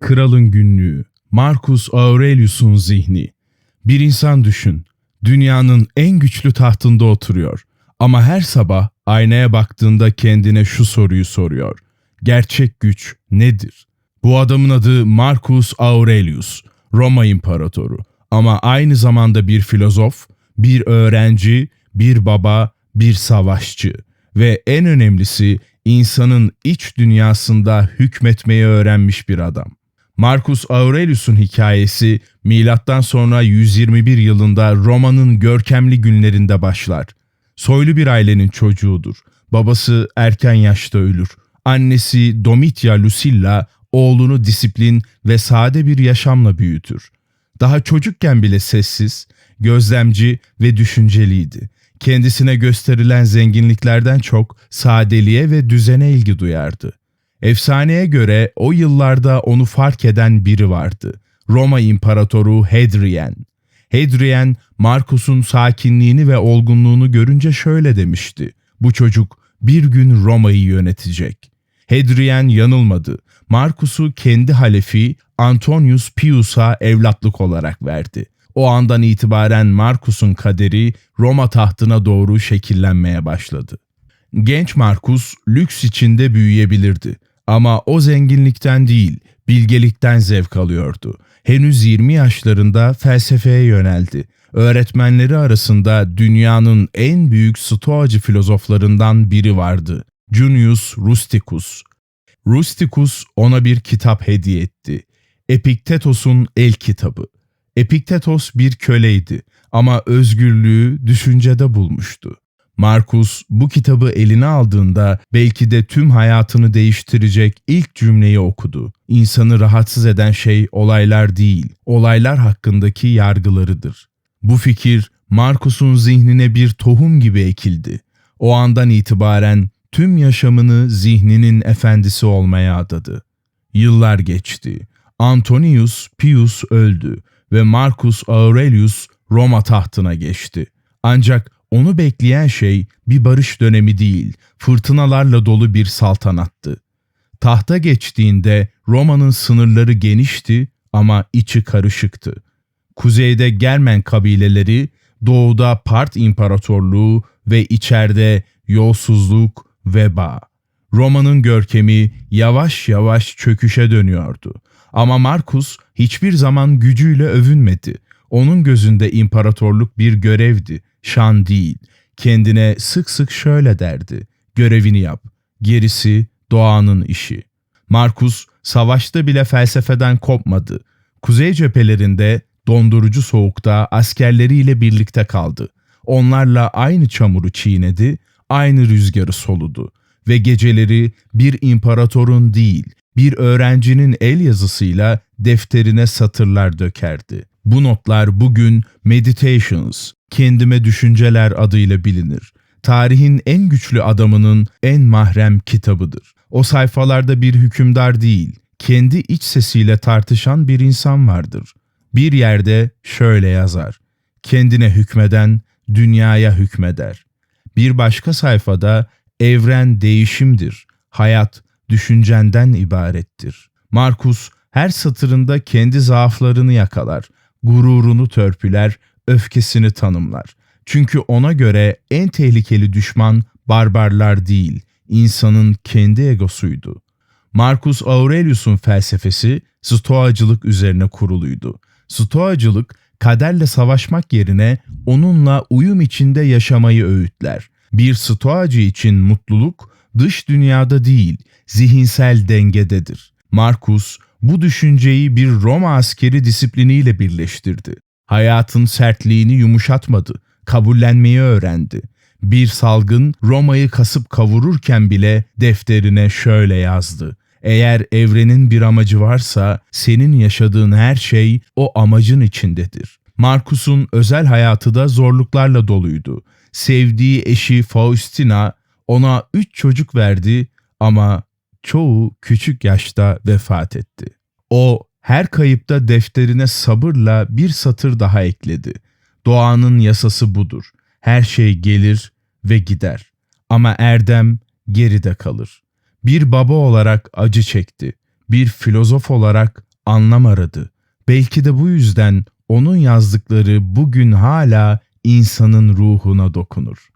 Kralın Günlüğü Marcus Aurelius'un zihni Bir insan düşün, dünyanın en güçlü tahtında oturuyor. Ama her sabah aynaya baktığında kendine şu soruyu soruyor. Gerçek güç nedir? Bu adamın adı Marcus Aurelius, Roma İmparatoru. Ama aynı zamanda bir filozof, bir öğrenci, bir baba, bir savaşçı ve en önemlisi insanın iç dünyasında hükmetmeyi öğrenmiş bir adam. Marcus Aurelius'un hikayesi milattan sonra 121 yılında Roma'nın görkemli günlerinde başlar. Soylu bir ailenin çocuğudur. Babası erken yaşta ölür. Annesi Domitia Lucilla oğlunu disiplin ve sade bir yaşamla büyütür. Daha çocukken bile sessiz, gözlemci ve düşünceliydi. Kendisine gösterilen zenginliklerden çok sadeliğe ve düzene ilgi duyardı. Efsaneye göre o yıllarda onu fark eden biri vardı. Roma İmparatoru Hadrian. Hadrian, Marcus'un sakinliğini ve olgunluğunu görünce şöyle demişti. Bu çocuk bir gün Roma'yı yönetecek. Hadrian yanılmadı. Marcus'u kendi halefi Antonius Pius'a evlatlık olarak verdi. O andan itibaren Marcus'un kaderi Roma tahtına doğru şekillenmeye başladı. Genç Marcus lüks içinde büyüyebilirdi ama o zenginlikten değil, bilgelikten zevk alıyordu. Henüz 20 yaşlarında felsefeye yöneldi. Öğretmenleri arasında dünyanın en büyük stoacı filozoflarından biri vardı. Junius Rusticus. Rusticus ona bir kitap hediye etti. Epiktetos'un el kitabı. Epiktetos bir köleydi ama özgürlüğü düşüncede bulmuştu. Markus bu kitabı eline aldığında belki de tüm hayatını değiştirecek ilk cümleyi okudu. İnsanı rahatsız eden şey olaylar değil, olaylar hakkındaki yargılarıdır. Bu fikir Markus'un zihnine bir tohum gibi ekildi. O andan itibaren tüm yaşamını zihninin efendisi olmaya adadı. Yıllar geçti. Antonius Pius öldü ve Marcus Aurelius Roma tahtına geçti. Ancak onu bekleyen şey bir barış dönemi değil, fırtınalarla dolu bir saltanattı. Tahta geçtiğinde Roma'nın sınırları genişti ama içi karışıktı. Kuzeyde Germen kabileleri, doğuda Part İmparatorluğu ve içeride yolsuzluk, veba. Roma'nın görkemi yavaş yavaş çöküşe dönüyordu. Ama Markus hiçbir zaman gücüyle övünmedi. Onun gözünde imparatorluk bir görevdi, şan değil. Kendine sık sık şöyle derdi. Görevini yap. Gerisi doğanın işi. Markus savaşta bile felsefeden kopmadı. Kuzey cephelerinde dondurucu soğukta askerleriyle birlikte kaldı. Onlarla aynı çamuru çiğnedi, aynı rüzgarı soludu ve geceleri bir imparatorun değil, bir öğrencinin el yazısıyla defterine satırlar dökerdi. Bu notlar bugün Meditations, Kendime Düşünceler adıyla bilinir. Tarihin en güçlü adamının en mahrem kitabıdır. O sayfalarda bir hükümdar değil, kendi iç sesiyle tartışan bir insan vardır. Bir yerde şöyle yazar. Kendine hükmeden dünyaya hükmeder. Bir başka sayfada evren değişimdir. Hayat düşüncenden ibarettir. Markus her satırında kendi zaaflarını yakalar, gururunu törpüler, öfkesini tanımlar. Çünkü ona göre en tehlikeli düşman barbarlar değil, insanın kendi egosuydu. Marcus Aurelius'un felsefesi Stoacılık üzerine kuruluydu. Stoacılık kaderle savaşmak yerine onunla uyum içinde yaşamayı öğütler. Bir Stoacı için mutluluk dış dünyada değil, zihinsel dengededir. Marcus bu düşünceyi bir Roma askeri disipliniyle birleştirdi. Hayatın sertliğini yumuşatmadı, kabullenmeyi öğrendi. Bir salgın Roma'yı kasıp kavururken bile defterine şöyle yazdı. Eğer evrenin bir amacı varsa senin yaşadığın her şey o amacın içindedir. Markus'un özel hayatı da zorluklarla doluydu. Sevdiği eşi Faustina ona üç çocuk verdi ama çoğu küçük yaşta vefat etti. O her kayıpta defterine sabırla bir satır daha ekledi. Doğanın yasası budur. Her şey gelir ve gider. Ama erdem geride kalır. Bir baba olarak acı çekti. Bir filozof olarak anlam aradı. Belki de bu yüzden onun yazdıkları bugün hala insanın ruhuna dokunur.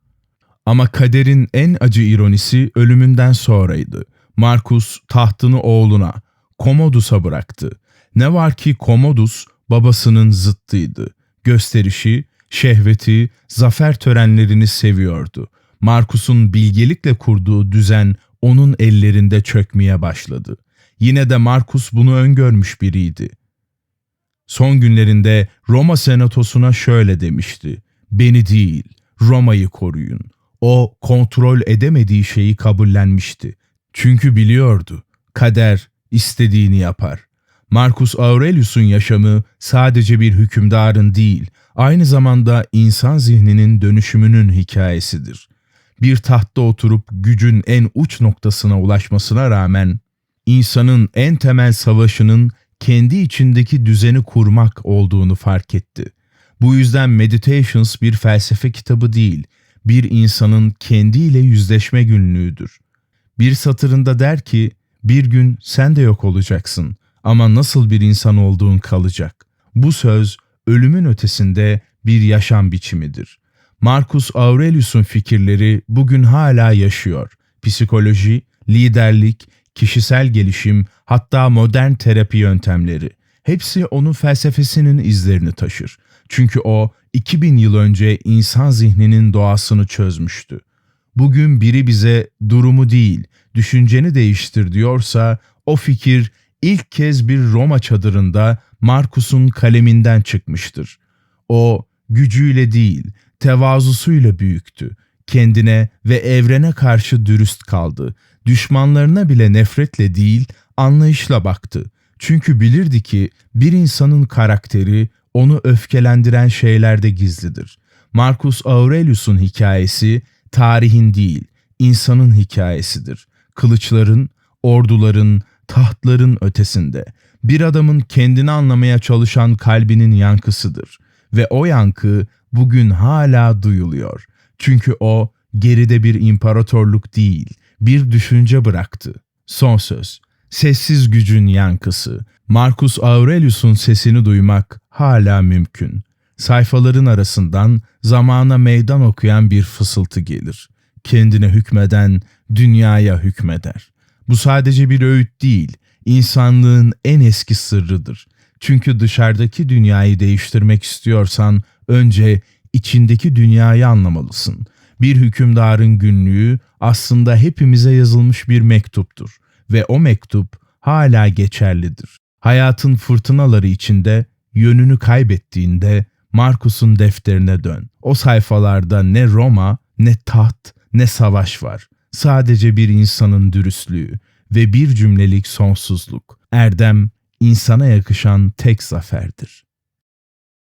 Ama kaderin en acı ironisi ölümünden sonraydı. Markus tahtını oğluna, Commodus'a bıraktı. Ne var ki Commodus babasının zıttıydı. Gösterişi, şehveti, zafer törenlerini seviyordu. Markus'un bilgelikle kurduğu düzen onun ellerinde çökmeye başladı. Yine de Markus bunu öngörmüş biriydi. Son günlerinde Roma senatosuna şöyle demişti. Beni değil, Roma'yı koruyun. O kontrol edemediği şeyi kabullenmişti. Çünkü biliyordu. Kader istediğini yapar. Marcus Aurelius'un yaşamı sadece bir hükümdarın değil, aynı zamanda insan zihninin dönüşümünün hikayesidir. Bir tahtta oturup gücün en uç noktasına ulaşmasına rağmen insanın en temel savaşının kendi içindeki düzeni kurmak olduğunu fark etti. Bu yüzden Meditations bir felsefe kitabı değil, bir insanın kendiyle yüzleşme günlüğüdür. Bir satırında der ki, bir gün sen de yok olacaksın ama nasıl bir insan olduğun kalacak. Bu söz ölümün ötesinde bir yaşam biçimidir. Marcus Aurelius'un fikirleri bugün hala yaşıyor. Psikoloji, liderlik, kişisel gelişim, hatta modern terapi yöntemleri hepsi onun felsefesinin izlerini taşır. Çünkü o 2000 yıl önce insan zihninin doğasını çözmüştü. Bugün biri bize durumu değil, düşünceni değiştir diyorsa o fikir ilk kez bir Roma çadırında Markus'un kaleminden çıkmıştır. O gücüyle değil, tevazusuyla büyüktü. Kendine ve evrene karşı dürüst kaldı. Düşmanlarına bile nefretle değil, anlayışla baktı. Çünkü bilirdi ki bir insanın karakteri onu öfkelendiren şeylerde gizlidir. Marcus Aurelius'un hikayesi tarihin değil, insanın hikayesidir. Kılıçların, orduların, tahtların ötesinde bir adamın kendini anlamaya çalışan kalbinin yankısıdır ve o yankı bugün hala duyuluyor. Çünkü o geride bir imparatorluk değil, bir düşünce bıraktı. Son söz. Sessiz gücün yankısı. Marcus Aurelius'un sesini duymak hala mümkün. Sayfaların arasından zamana meydan okuyan bir fısıltı gelir. Kendine hükmeden dünyaya hükmeder. Bu sadece bir öğüt değil, insanlığın en eski sırrıdır. Çünkü dışarıdaki dünyayı değiştirmek istiyorsan önce içindeki dünyayı anlamalısın. Bir hükümdarın günlüğü aslında hepimize yazılmış bir mektuptur ve o mektup hala geçerlidir. Hayatın fırtınaları içinde yönünü kaybettiğinde Markus'un defterine dön. O sayfalarda ne Roma, ne taht, ne savaş var. Sadece bir insanın dürüstlüğü ve bir cümlelik sonsuzluk. Erdem insana yakışan tek zaferdir.